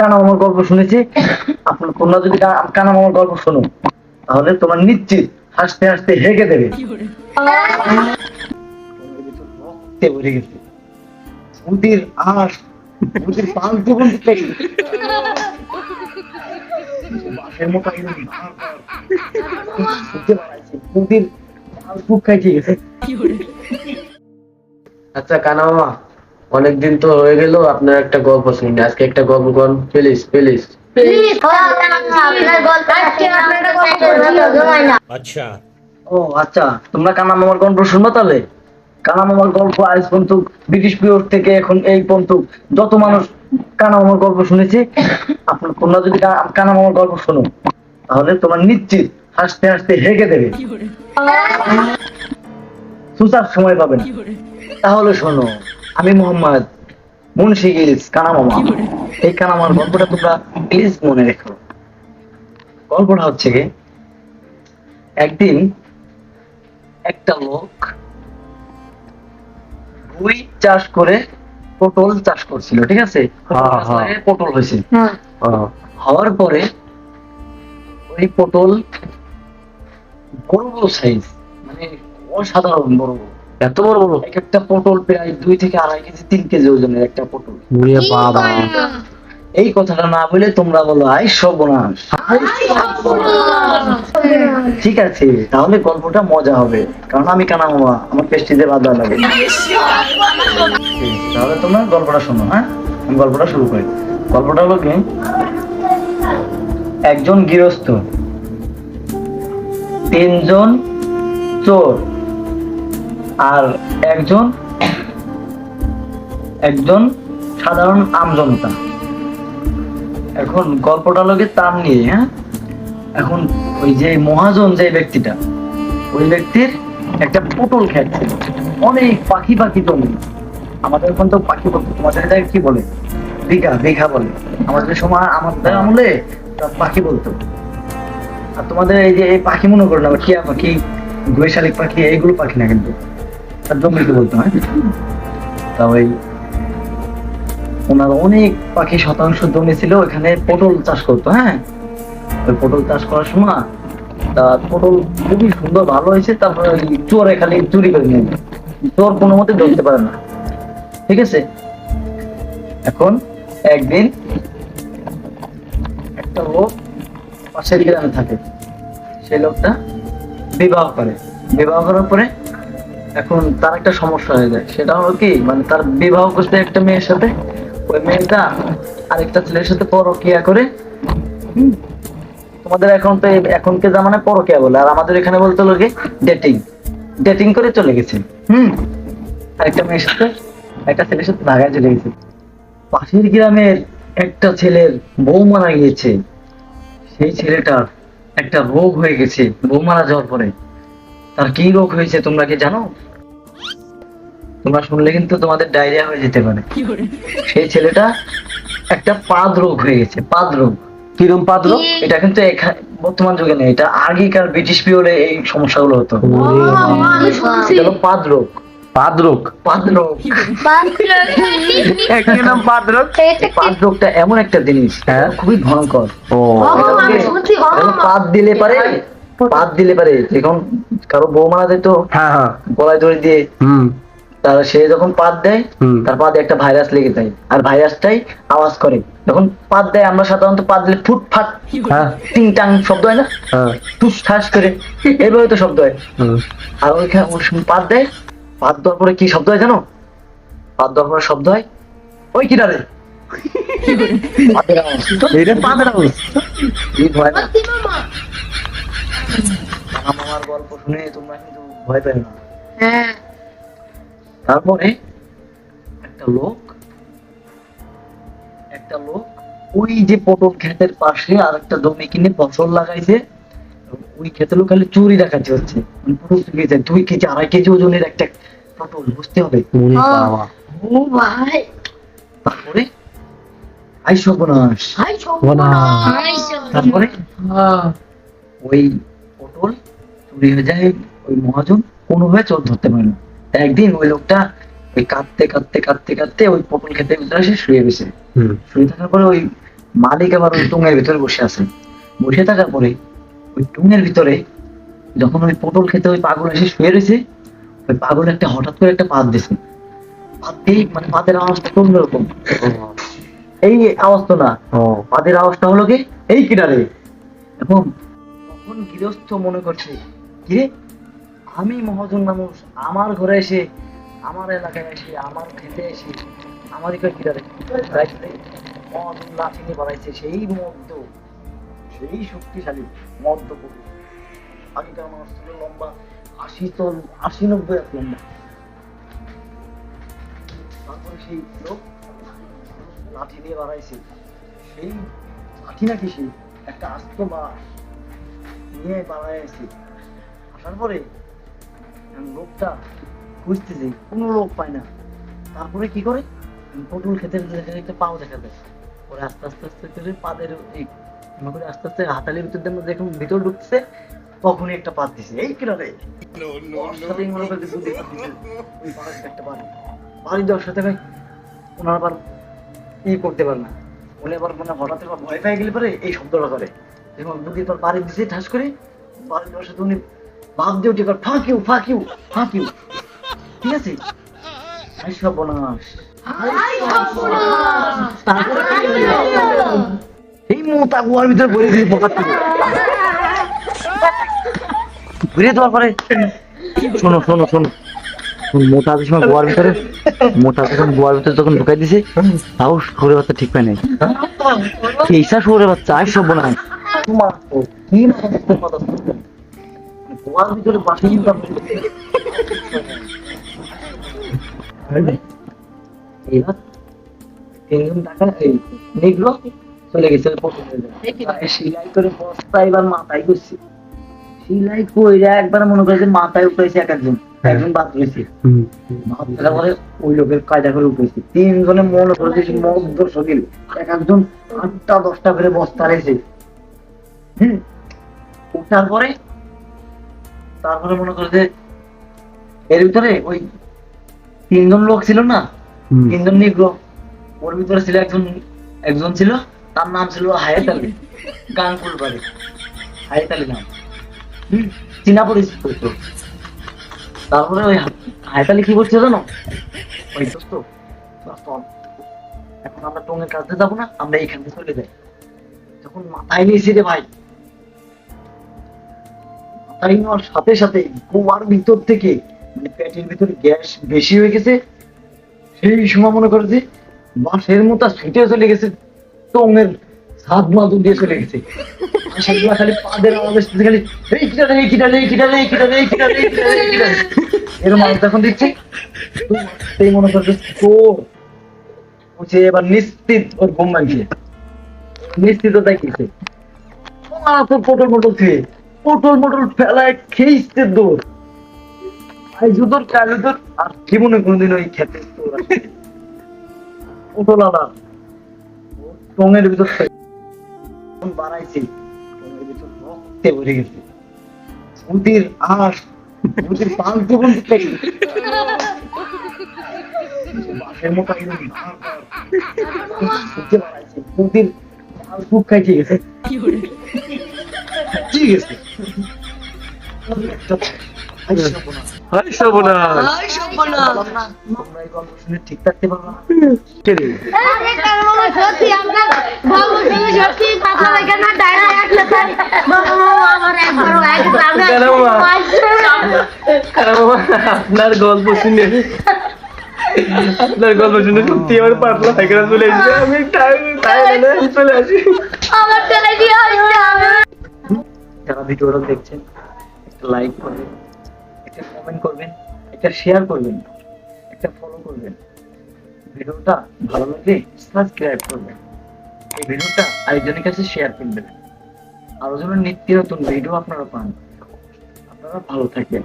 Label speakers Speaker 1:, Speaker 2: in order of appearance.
Speaker 1: কানা গল্প শুনেছি। আপনার তোমরা যদি কানা গল্প শোনো তাহলে তোমার নিশ্চিত হাসতে হাসতে হেগে দেবে।
Speaker 2: আচ্ছা কানা মামা অনেকদিন তো হয়ে গেল আপনার একটা গল্প শুনি আজকে একটা গল্প কন প্লিজ প্লিজ।
Speaker 3: আচ্ছা, আচ্ছা
Speaker 1: ও আচ্ছা তোমরা কানা মামার গল্প শুনবা তাহলে? কানা মামার গল্প আজ পর্যন্ত ব্রিটিশ পিরিয়ড থেকে এখন এই পর্যন্ত যত মানুষ কানা মামার গল্প শুনেছে আপনার তোমরা যদি কানা মামার গল্প শোনো তাহলে তোমার নিশ্চিত হাসতে হাসতে হেগে দেবে। সুসার সময় পাবে তাহলে শোনো আমি মোহাম্মদ মুন্সি গিলস কানা মামা এই কানা মামার গল্পটা তোমরা প্লিজ মনে রেখো। গল্পটা হচ্ছে কি একদিন একটা লোক রুই চাষ করে পটল চাষ করছিল ঠিক আছে? পটল
Speaker 2: হ্যাঁ, হ্যাঁ।
Speaker 1: পটল হয়েছে হওয়ার পরে ওই পটল বড় বড় সাইজ মানে অসাধারণ বড় বড়।
Speaker 2: এত বড় বড়
Speaker 1: এক একটা পটল প্রায় দুই থেকে আড়াই কেজি তিন কেজি ওজনের একটা পটল।
Speaker 2: ওরে বাবা।
Speaker 1: এই কথাটা না বলে তোমরা বলো আই সর্বনাশ। ঠিক আছে তাহলে গল্পটা মজা হবে। কারণ আমি কানা মামা আমার পেস্টিতে বাধা লাগে। তাহলে তোমরা গল্পটা শোনো হ্যাঁ? আমি গল্পটা শুরু করি। গল্পটা হলো কি? একজন গৃহস্থ তিনজন চোর। আর একজন একজন সাধারণ আমজনতা এখন গল্পটা লোকে তার নিয়ে হ্যাঁ? এখন ওই যে মহাজন যে ব্যক্তিটা ওই ব্যক্তির একটা পটল ছিল। অনেক পাখি পাখি জমি। আমাদের এখন তো পাখি বলতো তোমাদের এটাকে কি বলে? দীঘা দীঘা বলে। আমাদের সময় আমাদের আমলে পাখি বলতো। আর তোমাদের এই যে এই পাখি মনে করো না টিয়া পাখি গৈশালিক পাখি এইগুলো পাখি না কিন্তু। জমিকে বলতো হ্যাঁ। তা ওই ওনার অনেক পাখি শতাংশ জমি ছিল ওখানে পটল চাষ করতো হ্যাঁ? ওই পটল চাষ করার সময় তা পটল খুবই সুন্দর, ভালো হয়েছে, তারপরে চোরে খালি চুরি করে নিয়ে চোর কোনো মতে ধরতে পারে না। ঠিক আছে? এখন একদিন একটা লোক পাশের গ্রামে থাকে। সেই লোকটা বিবাহ করে। বিবাহ করার পরে এখন তার একটা সমস্যা হয়ে যায়। সেটা হলো কি মানে তার বিবাহ করতে একটা মেয়ের সাথে, ওই মেয়েটা আরেকটা ছেলের সাথে পরকিয়া করে তোমাদের এখন তো এখনকে জামানায় পরকিয়া বলে। আর আমাদের এখানে বলতে হলো কি ডেটিং ডেটিং করে চলে গেছে, হুম? আরেকটা মেয়ের সাথে, একটা ছেলের সাথে ভাগায় চলে গেছে। পাশের গ্রামের একটা ছেলের বউ মারা গিয়েছে। সেই ছেলেটার একটা রোগ হয়ে গেছে, বউ মারা যাওয়ার পরে। তার কি রোগ হয়েছে তোমরা কি জানো? তোমরা শুনলে কিন্তু তোমাদের ডায়রিয়া হয়ে যেতে পারে। সেই ছেলেটা একটা পাদ রোগ হয়ে গেছে পাদ রোগ।
Speaker 2: কিরম পাত্র
Speaker 1: এটা কিন্তু বর্তমান যুগে নেই এটা আগেকার ব্রিটিশ পিরিয়ডে এই সমস্যাগুলো হতো। পাদ রোগ। পাদ
Speaker 2: একই নাম
Speaker 1: পাদ এমন একটা জিনিস
Speaker 2: হ্যাঁ।
Speaker 1: খুবই ভয়ঙ্কর।
Speaker 2: ও।
Speaker 1: পাদ দিলে পারে পাদ দিলে পারে যখন কারও বউ মারা যেত
Speaker 2: হ্যাঁ হ্যাঁ।
Speaker 1: গলায় দড়ি দিয়ে
Speaker 2: হুম।
Speaker 1: তার সে যখন পাত দেয়। তার পাদে একটা ভাইরাস লেগে যায় আর ভাইরাসটাই আওয়াজ করে। যখন পাত দেয় আমরা সাধারণত পাত দিলে ফুটফাট
Speaker 2: হ্যাঁ।
Speaker 1: টিং টাং শব্দ হয় না?
Speaker 2: হ্যাঁ।
Speaker 1: টুস ঠাস করে। এইভাবে তো শব্দ হয়। আর ওইখানে ওই সময় পাত দেয় পাত দেওয়ার পরে কি শব্দ হয় জানো? পাত দেওয়ার পরে শব্দ হয় ওই কিনা রে পাতের আওয়াজ।
Speaker 2: পাদের আওয়াজ।
Speaker 1: মামার গল্প শুনে তোমরা কিন্তু ভয় না। তারপরে একটা লোক একটা লোক ওই যে পটল ক্ষেতের পাশে আর একটা জমি কিনে ফসল লাগাইছে। ওই ক্ষেতে লোক খালি চুরি ডাকাতি হচ্ছে। মানে দুই কেজি আড়াই কেজি ওজনের একটা পটল বুঝতে হবে।
Speaker 2: ওরে বাবা।
Speaker 1: তারপরে আই সর্বনাশ তারপরে ওই পটল চুরি হয়ে যায় ওই মহাজন কোনোভাবে চোর ধরতে পারে না। একদিন ওই লোকটা ওই কাঁদতে কাঁদতে কাঁদতে কাঁদতে ওই পটল খেতে ভিতরে এসে শুয়ে গেছে। শুয়ে থাকার পরে ওই মালিক আবার ওই টুঙের ভিতরে বসে আছে। বসে থাকার পরে ওই টুঙের ভিতরে যখন ওই পটল খেতে ওই পাগল এসে শুয়ে রয়েছে ওই পাগল একটা হঠাৎ করে একটা পাত দিছে পাত দিয়ে মানে পাতের আওয়াজটা কোন রকম? এই আওয়াজ তো না। পাতের আওয়াজটা হলো কি? এই কিনারে। এবং তখন গৃহস্থ মনে করছে, কিরে, আমি মহাজন মানুষ, আমার ঘরে এসে, আমার এলাকায় এসে, আমার খেতে এসে, আমার কিনারে মহাজন লাঠি নিয়ে বাড়াইছে সেই মদ্য সেই শক্তিশালী মদ্য আগেকার মানুষ ছিল লম্বা, আশি তো আশি নব্বই এক লম্বা। তারপরে সেই লোক লাঠি দিয়ে বাড়াইছে। সেই লাঠি নাকি সে একটা আস্ত বাস নিয়ে পালায় আসছে আসার পরে লোকটা খুঁজতেছে কোনো লোক পায় না। তারপরে কি করে? পটল খেতে একটা পাও দেখা যায়। ওরা আস্তে আস্তে আস্তে করে পাদের এই করে আস্তে আস্তে হাতালির ভিতর দিয়ে যখন ভিতর ঢুকছে তখনই একটা পাত দিছে। এই মনে করে যে পাত বাড়ি দেওয়ার সাথে ভাই ওনার আবার ই করতে পারে না। উনি আবার মানে হঠাৎ ভয় পেয়ে গেলে পরে এই শব্দটা করে। যখন পর বাড়ি দিছে ঠাস করে বাড়ি দেওয়ার সাথে উনি ভাব দিয়ে উঠে ফাঁক ইউ ফাঁক ইউ ফাঁক ইউ ঠিক আছে? আই? এই মোতা গুয়ার ভিতরে ভরে দিয়ে পকাত ঘুরে দেওয়ার পরে। শোনো শোনো শোনো। মোটা যে সময় গোয়ার ভিতরে মোটা যখন গোয়ার ভিতরে যখন ঢুকাই দিছে তাও শহরের বাচ্চা ঠিক পায় নাই। এইসা শহরের বাচ্চা আর সব না গেছে সিলাই করছে কইরা একবার মনে করে যে মাথায় উঠেছে এক একজন একজন বাদ ভাবতে পরে ওই লোকের কায়দা করে উঠেছে তিনজনে মনে করে যে মধ্য শকিল এক একজন আটটা দশটা করে বস্তা রয়েছে হম। উঠার পরে তারপরে মনে করে যে এর ভিতরে ওই তিনজন লোক ছিল না? তিনজন নিগ্রো ওর ভিতরে ছিল একজন একজন ছিল তার নাম ছিল হায়াত আলী। গানকুল বাড়ি। হায়াত আলী নাম। চীনা পরিচিত। তারপরে ওই হায়াত আলী কি করছে জানো? ওই দোস্ত এখন আমরা টঙ্গের কাছে যাব না আমরা এখান থেকে চলে যাই। যখন মাথায় নিয়েছি রে ভাই মাথায় নেওয়ার সাথে সাথে গোয়ার ভিতর থেকে মানে পেটের ভিতরে গ্যাস বেশি হয়ে গেছে। সেই সময় মনে করে যে, বাঁশের মতো ছুটে চলে গেছে টঙ্গের সাত মাদুর দিয়ে চলে গেছে। আমাদের সাথে খালি এই কিটা কিটা কিটা কিটা কিটা কিটা কিটা এর মানুষ যখন দেখছে সেই মনে করছে তো এবার নিশ্চিত ওর ঘুম নিশ্চিত দেখিছে তো পটল মটল খেয়ে। পটল মটল ফেলায় খেয়েছে দৌড় আই জুতোর চালু তোর আর জীবনে কোনোদিন ওই খেতে তোর। পটল আলা টঙের ভিতর বাড়াইছি। টঙের ভিতর রক্তে ভরে গেছে। আশ পাঁচ বাসের মতো পাঁচ বুক খাইতে গেছে। ঠিক আছে
Speaker 3: আপনার
Speaker 2: গল্প শুনে। আপনার গল্প শুনে সত্যি আমার পাতলা পায়খানা চলে এসেছে। আমি টাইম টাইম চলে আসি।
Speaker 3: আমার হচ্ছে আমি
Speaker 1: যারা ভিডিওটা দেখছেন, একটা লাইক করবেন, একটা কমেন্ট করবেন, একটা শেয়ার করবেন, একটা ফলো করবেন। ভিডিওটা ভালো লাগলে সাবস্ক্রাইব করবেন। এই ভিডিওটা আরেকজনের কাছে শেয়ার করে দেবেন। আরও যেন নিত্য নতুন ভিডিও আপনারা পান। আপনারা ভালো থাকবেন।